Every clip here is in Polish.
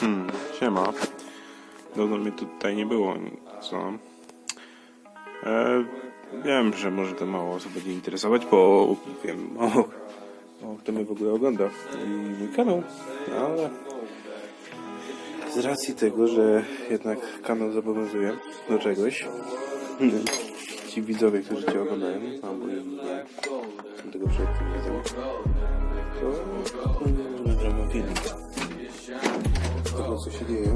Hmm, siema. Dawno mnie tutaj nie było, co? E, wiem, że może to mało osób będzie interesować, bo wiem, mało, mało kto mnie w ogóle ogląda i mój kanał, ale z racji tego, że jednak kanał zobowiązuje do czegoś, ci widzowie, którzy cię oglądają, albo nie, tego przed tym widzą, to mm, nagramy filmik tego, co się dzieje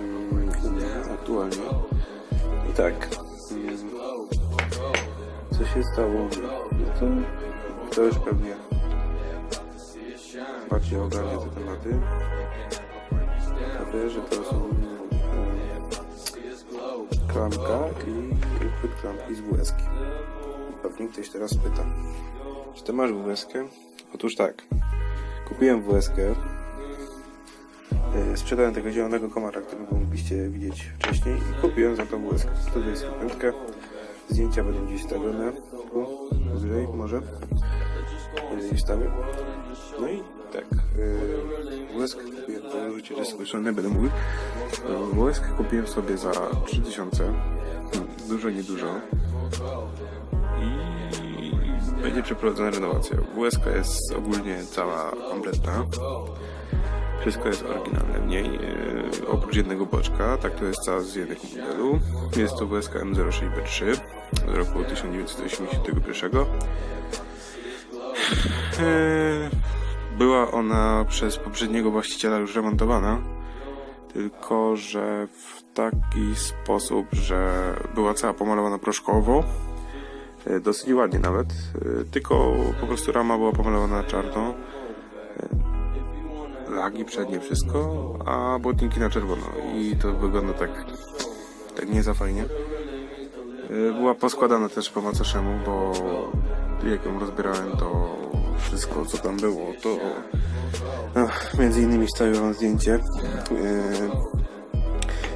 mm, aktualnie. I tak, co się stało, no to to już pewnie bardziej ogarnia te tematy. To wie, że to są mm, klamka i uchwyt klamki z WS. Pewnie ktoś teraz pyta, czy ty masz WS? Otóż tak, kupiłem WS. E, Sprzedałem tego zielonego komara, którego mogliście widzieć wcześniej i kupiłem za to WS 125. Zdjęcia będą gdzieś stawione. Tu, wyżej może. Gdzieś stawił. No i tak. Yy, WS kupiłem, bo życie jest słyszane, będę mówił. Yy, WS kupiłem sobie za 3000. Hmm, Dużo, niedużo. I będzie przeprowadzona renowacja. WS jest ogólnie cała kompletna. Wszystko jest oryginalne w niej, e, oprócz jednego boczka, tak to jest cała z jednego modelu. Jest to WSK M06B3 z roku 1981. E, Była ona przez poprzedniego właściciela już remontowana, tylko że w taki sposób, że była cała pomalowana proszkowo, e, dosyć ładnie nawet, tylko po prostu rama była pomalowana na czarno lagi przednie wszystko, a błotniki na czerwono i to wygląda tak tak nie za fajnie. Y, Była poskładana też po macoszemu, bo jak ją rozbierałem to wszystko co tam było to ach, między innymi wstawiłem zdjęcie y,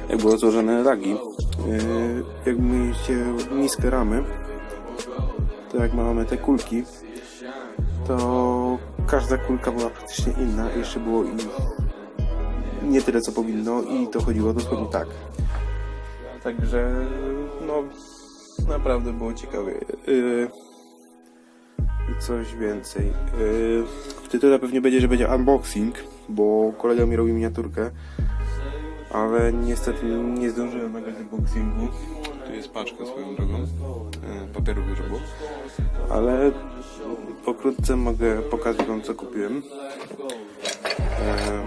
jak było złożone lagi Y, jak mieliście niskie ramy to jak mamy te kulki to każda kulka była praktycznie inna. Jeszcze było i nie tyle co powinno i to chodziło dosłownie tak. Także no naprawdę było ciekawie. Yy, coś więcej. Yy, w tytule pewnie będzie, że będzie unboxing, bo kolega mi robi miniaturkę. Ale niestety nie zdążyłem nagrać unboxingu. Tu jest paczka swoją drogą. Yy, papieru dużo było. Ale pokrótce mogę pokazać wam co kupiłem. Eee,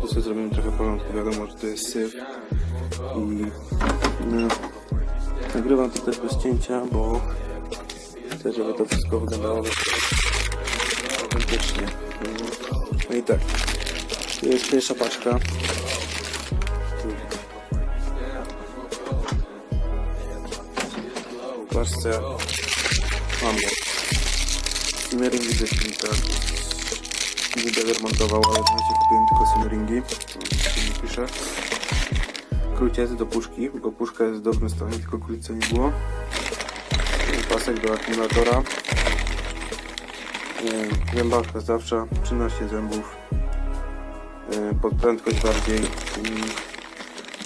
tu sobie zrobimy trochę porządku, wiadomo, że to jest syf. I no, nagrywam to też bez cięcia, bo chcę, żeby to wszystko wyglądało autentycznie. No i tak, to jest pierwsza paczka. W paczce mamy simmeringi ze silnika. Nie remontował, ale w razie kupiłem tylko simmeringi. Tu mi pisze. Kruciec do puszki, bo puszka jest w dobrym stanie, tylko krótce nie było. Pasek do akumulatora. E, Zębawka zawsze, 13 zębów. E, Pod prędkość bardziej.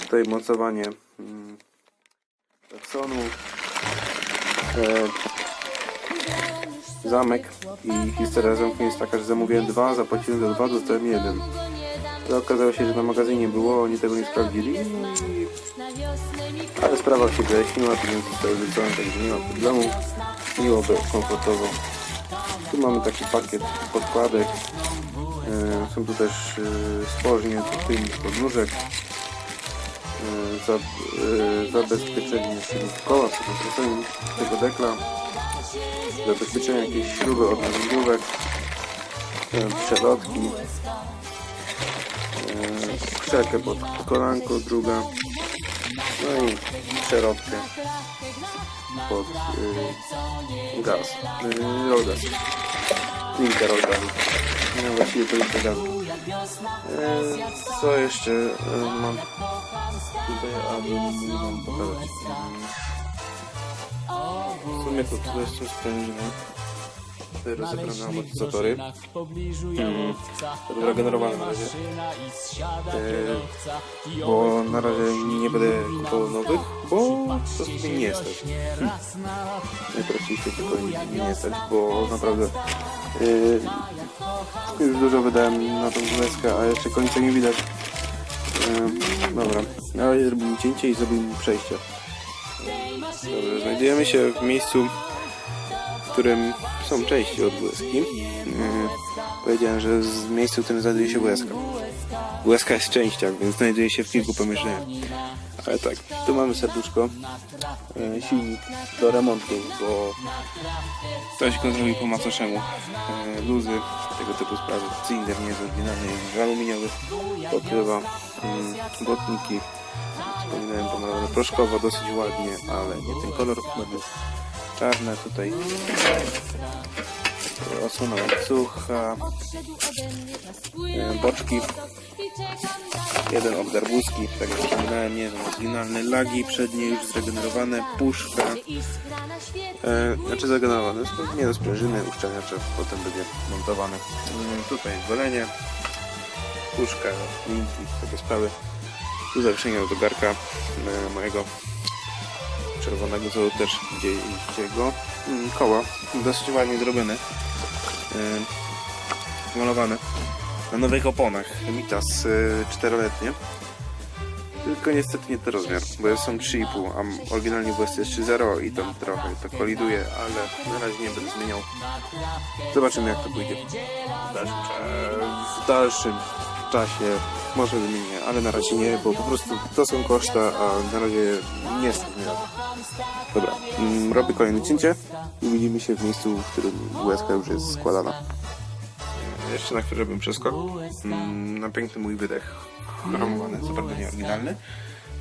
Tutaj mocowanie mm, taksonu. E, zamek i historia zamku jest taka, że zamówiłem dwa, zapłaciłem za dwa, dostałem jeden. To okazało się, że na magazynie było, oni tego nie sprawdzili, ale sprawa się wyjaśniła, pieniądze zostały wrzucone, także nie ma problemu. Miło, komfortowo. Tu mamy taki pakiet podkładek. E, są tu też e, do tylnych podnóżek. E, za, e, zabezpieczenie koła, zabezpieczenie tego dekla zabezpieczenie jakiejś śruby od narzędziówek, e, przelotki, krzekę pod kolanko druga, no i przelotkę pod y, gaz, y, rollgas, linkę rollgas. No właściwie to linkę gazu. E, co jeszcze e, mam tutaj, aby wam pokazać? W sumie to tyle z tym sprężynem. Rozebrane amortyzatory. W pobliżu jałowca To dobra generowana na razie. I Bo na razie nie będę kupował nowych, bo prostu mnie nie stać. rok. Najprościej się tylko nie nie stać, bo naprawdę yy, już dużo wydałem na tą dwójkę, a jeszcze końca nie widać. Yy, dobra, na razie zrobimy cięcie i zrobimy przejście. Dobrze, znajdujemy się w miejscu, którym są części od błyski. Yy, powiedziałem, że z miejscu, w którym znajduje się błyska. Błyska jest w częściach, więc znajduje się w kilku pomieszczeniach. Ale tak, tu mamy serduszko, e, silnik do remontu, bo ktoś go zrobił po macoszemu. E, luzy, tego typu sprawy. Cylinder nie jest oryginalny, jest aluminiowy, pokrywa, mm, błotniki. Wspominałem pomalowane proszkowo, dosyć ładnie, ale nie ten kolor, mamy czarne tutaj. Osłona łańcucha, e, boczki, jeden obdar wózki, tak jak wspominałem, nie są oryginalne, lagi przednie już zregenerowane, puszka, e, znaczy zregenerowane, sp- nie no, sprężyny, uszczelniacze, potem będzie montowane. Mm, tutaj golenie, puszka, linki, takie sprawy. Tu zawieszenie do garka e, mojego czerwonego, co też widzieliście go. Mm, Koła, dosyć ładnie zrobione, e, malowane na nowych oponach. Mitas y, czteroletnie. Tylko niestety nie ten rozmiar, bo są 3,5, a oryginalnie było jest 3,0 i tam trochę to koliduje, ale na razie nie będę zmieniał. Zobaczymy jak to pójdzie. W dalszym, w dalszym czasie może zmienię, ale na razie nie, bo po prostu to są koszta, a na razie nie jest zmiana. Dobra, mm, robię kolejne cięcie i widzimy się w miejscu, w którym łezka już jest składana. Jeszcze na chwilę bym przeskakał mm, na piękny mój wydech. Ramowany, co prawda nie oryginalny,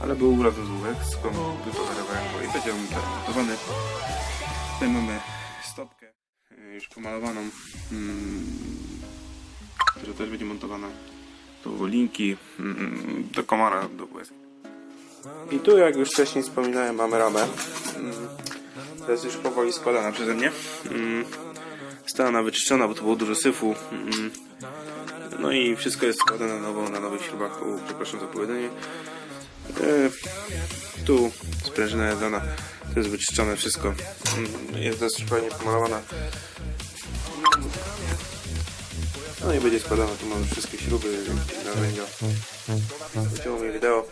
ale był urodzony z skąd wypowerowałem go i będzie on zamontowany. Tutaj mamy stopkę y, już pomalowaną, mm, która też będzie montowana. Linki mm, do komara, do. I tu, jak już wcześniej wspominałem, mamy ramę. Mm, To jest już powoli składana przeze mnie. Mm, Stała ona wyczyszczona, bo to było dużo syfu. No i wszystko jest składane na nowo, na nowych śrubach. U, przepraszam za powiedzenie. E, tu sprężyna jedzona. To jest wyczyszczone wszystko. Jest dosyć fajnie pomalowana. No i będzie składane. Tu mamy wszystkie śruby, narzędzia. Wyciąło mi wideo.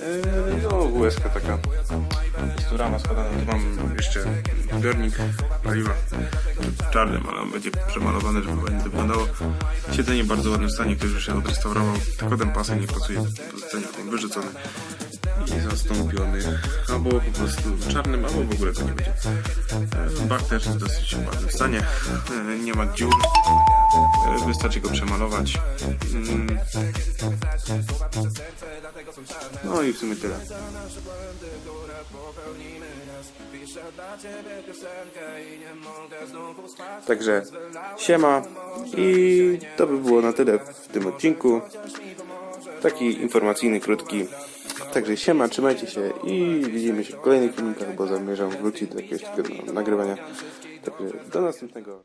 Eee, No, łezka taka. Jest tu rama składana, tu mam jeszcze zbiornik paliwa czarnym, ale on będzie przemalowany, żeby ładnie wyglądało. Siedzenie w bardzo ładnym stanie, ktoś już się odrestaurował, tylko ten pasek nie pracuje, zostanie wyrzucony i zastąpiony albo po prostu czarnym, albo w ogóle to nie będzie. Bak też jest w dosyć ładnym stanie, E, nie ma dziur, E, wystarczy go przemalować. Mm. No i w sumie tyle. Także siema i to by było na tyle w tym odcinku. Taki informacyjny, krótki. Także siema, trzymajcie się i widzimy się w kolejnych filmikach, bo zamierzam wrócić do jakiegoś nagrywania. Także do następnego.